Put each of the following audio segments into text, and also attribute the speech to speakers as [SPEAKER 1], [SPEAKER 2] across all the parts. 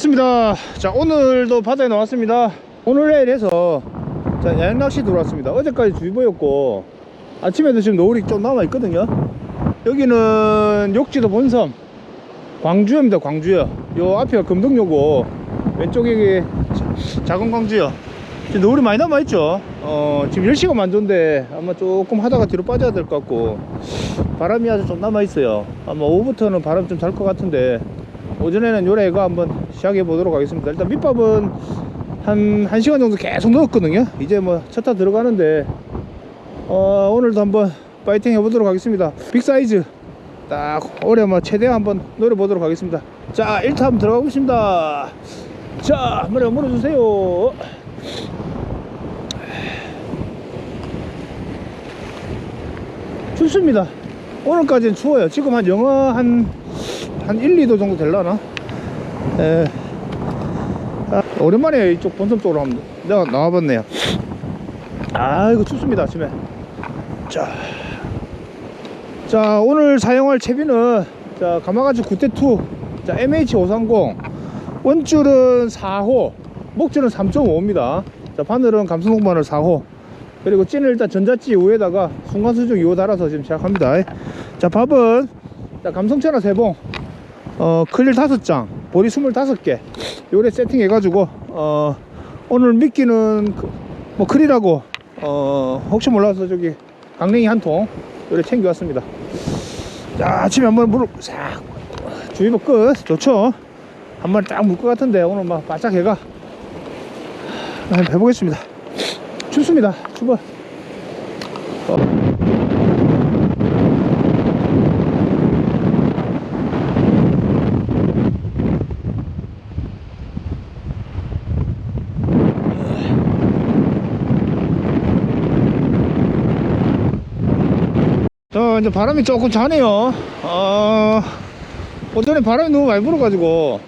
[SPEAKER 1] 반갑습니다. 자 오늘도 바다에 나왔습니다. 오늘 내일에서 자 야영낚시 들어왔습니다. 어제까지 주의보였고 아침에도 지금 노을이 좀 남아 있거든요. 여기는 욕지도 본섬 광주여입니다 광주여 요 앞에가 금동요고 왼쪽에 자- 작은 광주여 지금 노을이 많이 남아 있죠? 어 지금 10시가 만조인데 아마 조금 하다가 뒤로 빠져야 될 것 같고 바람이 아주 좀 남아 있어요. 아마 오후부터는 바람 좀 잘 것 같은데 오전에는 요래가 한번 시작해 보도록 하겠습니다. 일단 밑밥은 한 1시간 정도 계속 넣었거든요. 이제 뭐 첫 타 들어가는데 어, 오늘도 한번 파이팅 해보도록 하겠습니다. 빅사이즈 딱 올해 뭐 최대한 한번 노려보도록 하겠습니다. 자 1타 한번 들어가 보겠습니다. 자 한번 물어주세요. 춥습니다. 오늘까지는 추워요. 지금 한 영하 한, 한 1, 2도 정도 될라나? 예. 아, 오랜만에 이쪽 본섬 쪽으로 한번 내가 나와봤네요. 아 이거 춥습니다 아침에. 자, 자 오늘 사용할 채비는 자 가마가치 9대2 자 MH530 원줄은 4호 목줄은 3.5입니다. 자 바늘은 감성동 바늘 4호. 그리고 찐을 일단 전자찌 위에다가 순간수중 2호 달아서 지금 시작합니다. 자 밥은 자 감성채나 3봉 어 클릴 5장 보리 25개. 요래 세팅해 가지고 어 오늘 미끼는 그- 뭐 클이라고 어 혹시 몰라서 저기 강냉이 한 통 요래 챙겨 왔습니다. 자 아침에 한번 물을 싹 주의보 끝. 좋죠? 한번 딱물 것 같은데 오늘 막 바짝 해가. 한번 해보겠습니다. 춥습니다. 추워 어. 자 이제 바람이 조금 자네요. 어, 오전에 바람이 너무 많이 불어가지고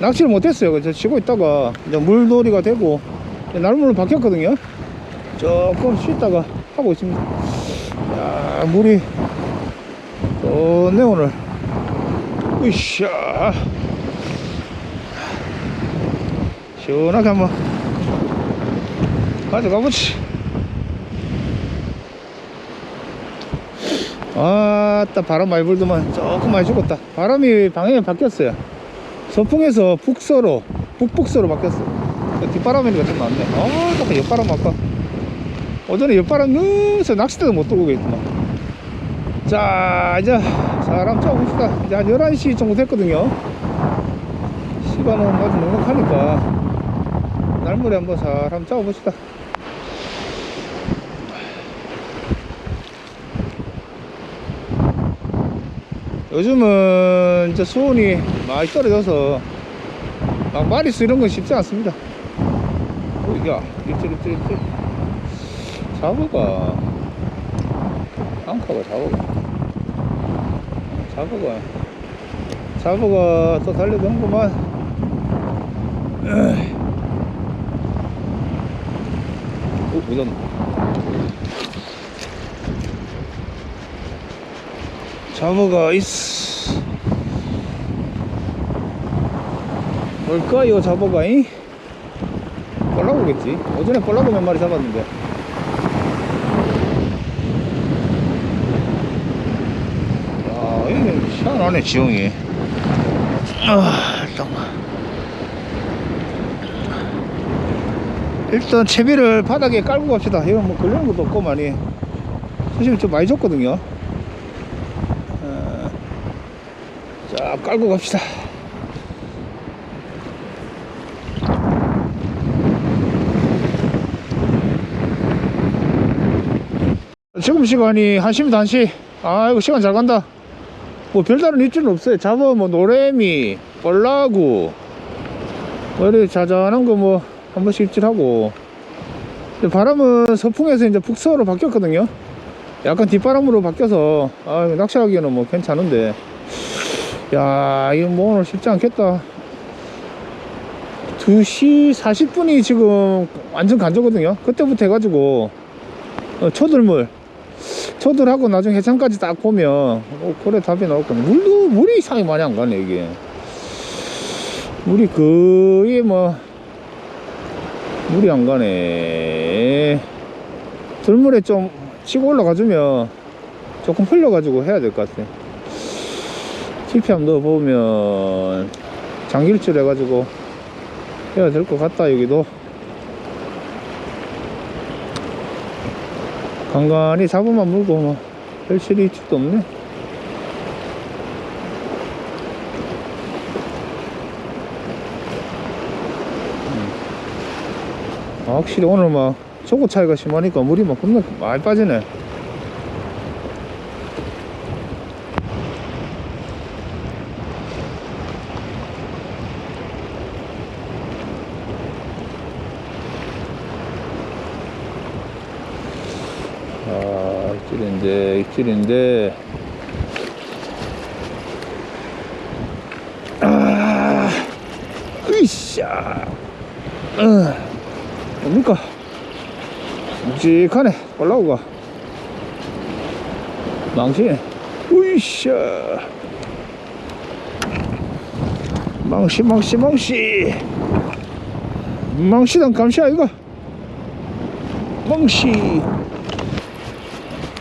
[SPEAKER 1] 낚시를 못했어요. 그래서 쉬고 있다가 이제 물놀이가 되고 날물로 바뀌었거든요. 조금 쉬다가 하고 있습니다. 야 물이 좋네 오늘. 으쌰. 시원하게 한번 가져가보지 아따 바람 많이 불더만 조금 많이 죽었다. 바람이 방향이 바뀌었어요. 서풍에서 북서로 북북서로 바뀌었어 뒷바람이니까 좀 낫네. 아 잠깐 옆바람 아까. 오전에 옆바람 넣어서 낚싯대도 못 들고 있구만. 자 이제 사람 짜봅시다. 이제 한 11시 정도 됐거든요. 시간은 아주 넉넉하니까. 날물에 한번 사람 짜봅시다 요즘은 이제 수온이 많이 떨어져서 막 마리수 이런 건 쉽지 않습니다. 어, 야, 일찍, 일찍, 일찍. 잡어가. 앙카가 잡어가. 잡어가. 잡어가 또 달려드는구만. 에이. 어, 묻었네. 잡어가 있어. 뭘까요, 잡어가? 이? 볼라고겠지. 어전에 볼라고 몇 마리 잡았는데. 야, 여기 시원하네, 지형이. 아, 잠깐만. 일단 채비를 바닥에 깔고 갑시다. 이거 뭐 걸리는 것도 없고 많이. 수심이 좀 많이 줬거든요. 어, 자 깔고 갑시다. 지금 시간이 1시입니다 1시. 아이고 시간 잘 간다. 뭐 별다른 입질은 없어요. 잡아 뭐 노래미 볼라구 뭐 이렇게 자잘한 거 뭐 한 번씩 입질하고. 바람은 서풍에서 이제 북서로 바뀌었거든요. 약간 뒷바람으로 바뀌어서 아 낚시하기에는 뭐 괜찮은데 야 이거 뭐 오늘 쉽지 않겠다. 2시 40분이 지금 완전 간저거든요. 그때부터 해가지고 어, 초들물. 초들하고 나중에 해상까지 딱 보면 어, 그래 답이 나올 거네 물도 물이 이상이 많이 안 가네 이게. 물이 거의 뭐 물이 안 가네. 들물에 좀 치고 올라가주면 조금 흘려가지고 해야 될 것 같아 TP 한번 넣어보면 장길줄 해가지고 해야 될 것 같다 여기도. 간간히 잡으만 물고 뭐 별실이 집도 없네. 아, 확실히 오늘 막 초고 차이가 심하니까 물이 막 겁나 많이 빠지네 아 입질인데. 입질인데 아 으쌰 어. 뭡니까? 묵직하네 올라오가. 망치네 으쌰 망치 망치 망치. 망치당 감시 아이가 망치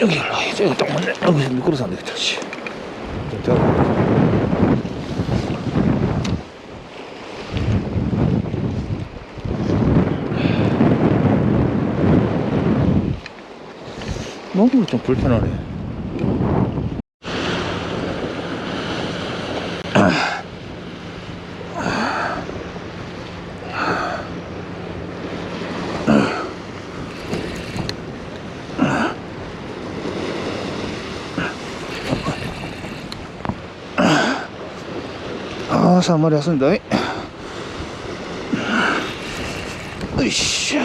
[SPEAKER 1] 여기 올라가야지 여기 딱 맞네 여기서 미끄러서 안 되겠다 씨. 너무 좀 불편하네 아, 3마리 왔습니다. 으쌰. 아이고. 으씨.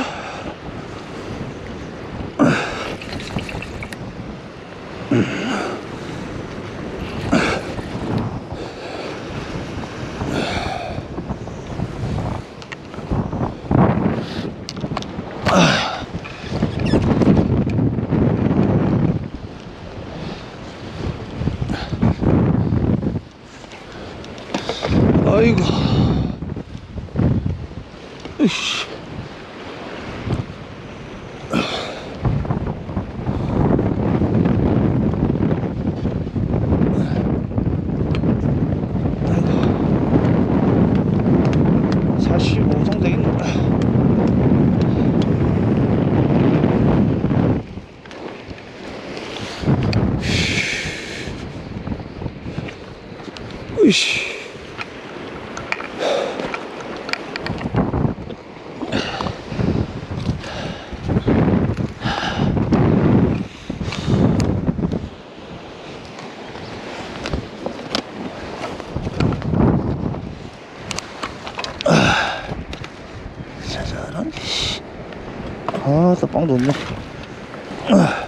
[SPEAKER 1] 아이고. 45 정도 되겠네. 으씨. 짜잔한 Ugh.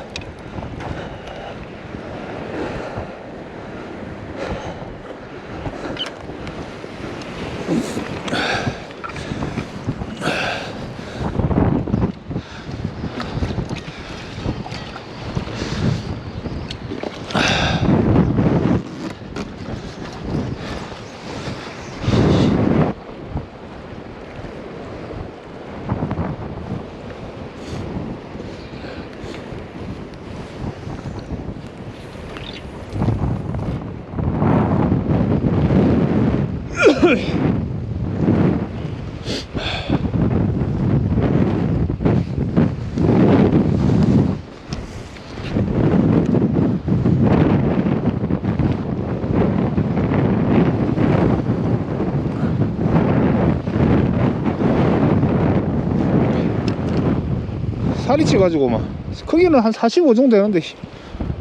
[SPEAKER 1] 살이 찌가지고 막. 크기는 한 45 정도 되는데 씨.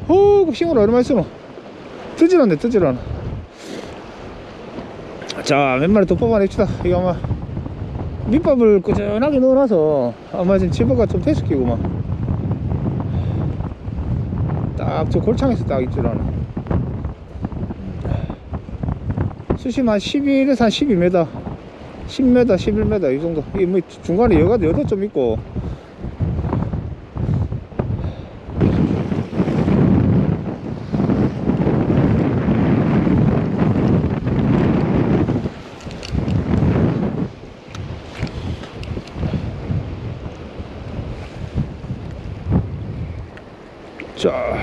[SPEAKER 1] 어, 그 힘을 얼마나 쓰노? 뜨질 않네 뜨질 않아 자몇 마리 더 뽑아냅시다. 이거 아마 밑밥을 꾸준하게 넣어놔서 아마 지금 집어가 좀 됐을 끼구만 딱저 골창에서 딱 있질 않아 수심 한 11에서 한 12m 10m 11m 이 정도. 이뭐 중간에 여가도 여도 좀 있고 자,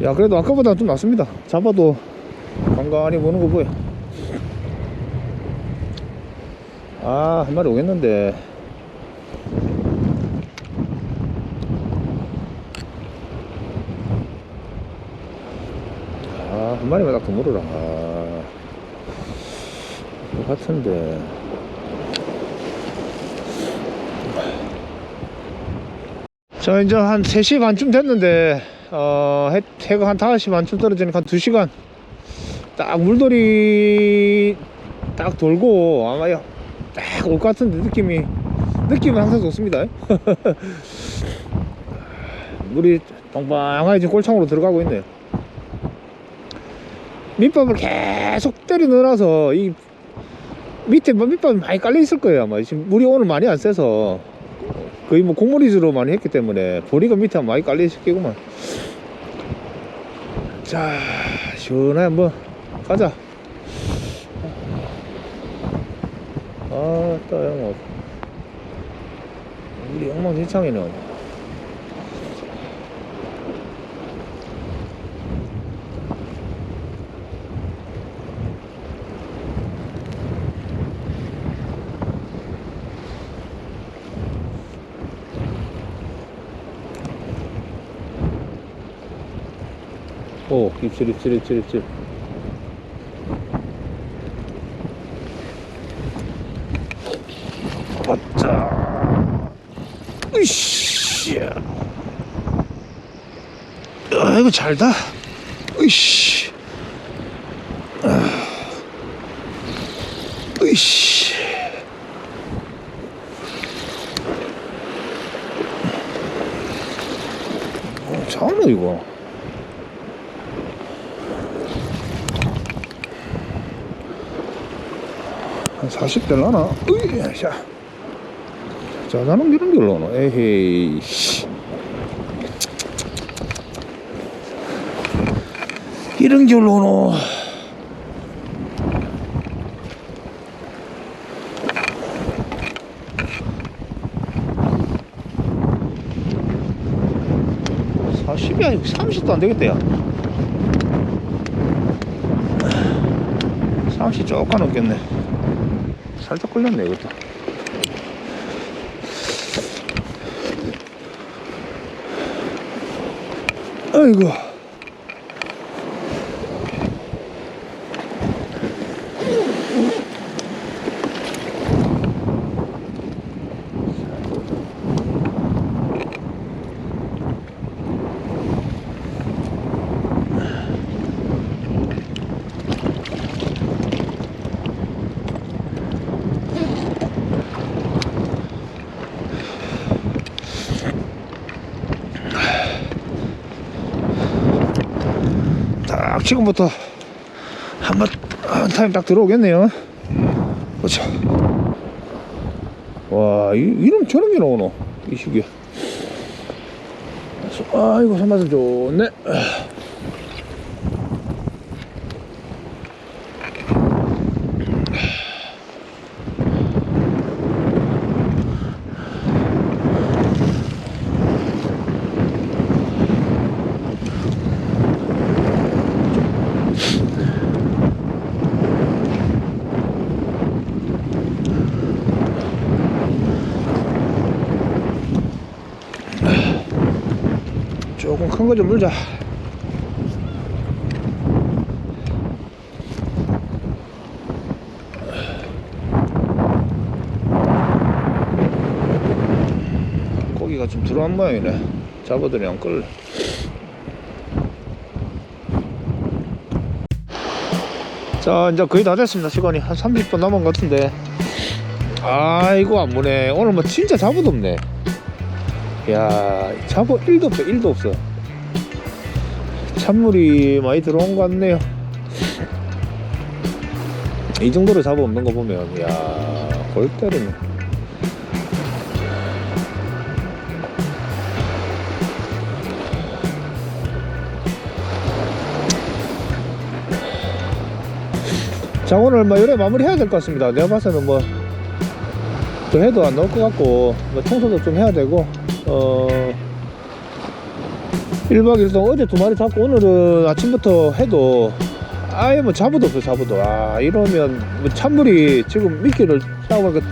[SPEAKER 1] 야 그래도 아까보다 좀 낫습니다. 잡아도 간간히 보는 거 보여. 아, 한 마리 오겠는데. 아, 한 마리만 딱더 물어라. 아, 똑같은데. 자, 이제 한 3시 반쯤 됐는데, 어, 해, 해가 한 5시 반쯤 떨어지니까 한 2시간. 딱 물돌이 딱 돌고, 아마 딱 올 것 같은데, 느낌이. 느낌은 항상 좋습니다. 물이 빵빵하게 지금 골창으로 들어가고 있네요. 밑밥을 계속 때려 넣어놔서, 이 밑에 뭐 밑밥이 많이 깔려 있을 거예요, 아마. 지금 물이 오늘 많이 안 세서. 거의 뭐 곡물 위주로 많이 했기 때문에 보리가 밑에 많이 깔려 있을 게구만. 자 시원하게 한번 가자. 아따 영어 우리 엉망진창이네 오 입질 입질 입질 입질 왔자. 으쌰 아 이거 잘다. 으쌰 아. 으쌰 어, 잘하네 이거 한 40대 나나? 으이, 자. 자, 나는 이런 게 올라오노? 에헤이, 씨. 이런 게 올라오노? 사십이 아니고 30도 안 되겠다, 야. 30 조금 넘겠네. 살짝 걸렸네 이것도. 아이고 딱 지금부터 한번 한 타임 딱 들어오겠네요. 그렇죠. 와 이, 이런 저런 게 나오노? 이 시기에. 아이고 손맛은 좋네 조금 큰 거 좀 물자. 들어간 모양이네. 잡아들이 안 끌래 자 이제 거의 다 됐습니다 시간이. 한 30분 남은 것 같은데. 아 이거 안 보네. 오늘 뭐 진짜 잡어도 없네 야 잡어 1도 없어 1도 없어. 찬물이 많이 들어온 것 같네요. 이 정도로 잡아 없는 거 보면 야골 때리네. 자 오늘 뭐 이래 마무리 해야 될 것 같습니다. 내가 봐서는 뭐또 해도 안 나올 것 같고 뭐 청소도 좀 해야 되고 어 1박 2일 동안 어제 두 마리 잡고 오늘은 아침부터 해도 아예 뭐 잡어도 없어 잡어도. 아 이러면 뭐 찬물이 지금 미끼를 사보니까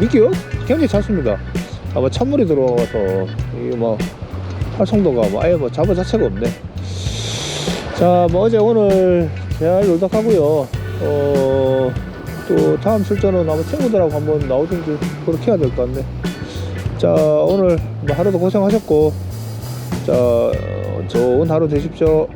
[SPEAKER 1] 미끼가 굉장히 찼습니다. 아마 찬물이 들어와서 이게 뭐 활성도가 뭐 아예 뭐 잡어 자체가 없네. 자 뭐 어제 오늘 잘 놀다 가고요. 어, 또 다음 출전은 아마 친구들하고 한번 나오든지 그렇게 해야 될 것 같네. 자, 오늘 뭐 하루도 고생하셨고, 자, 어, 좋은 하루 되십시오.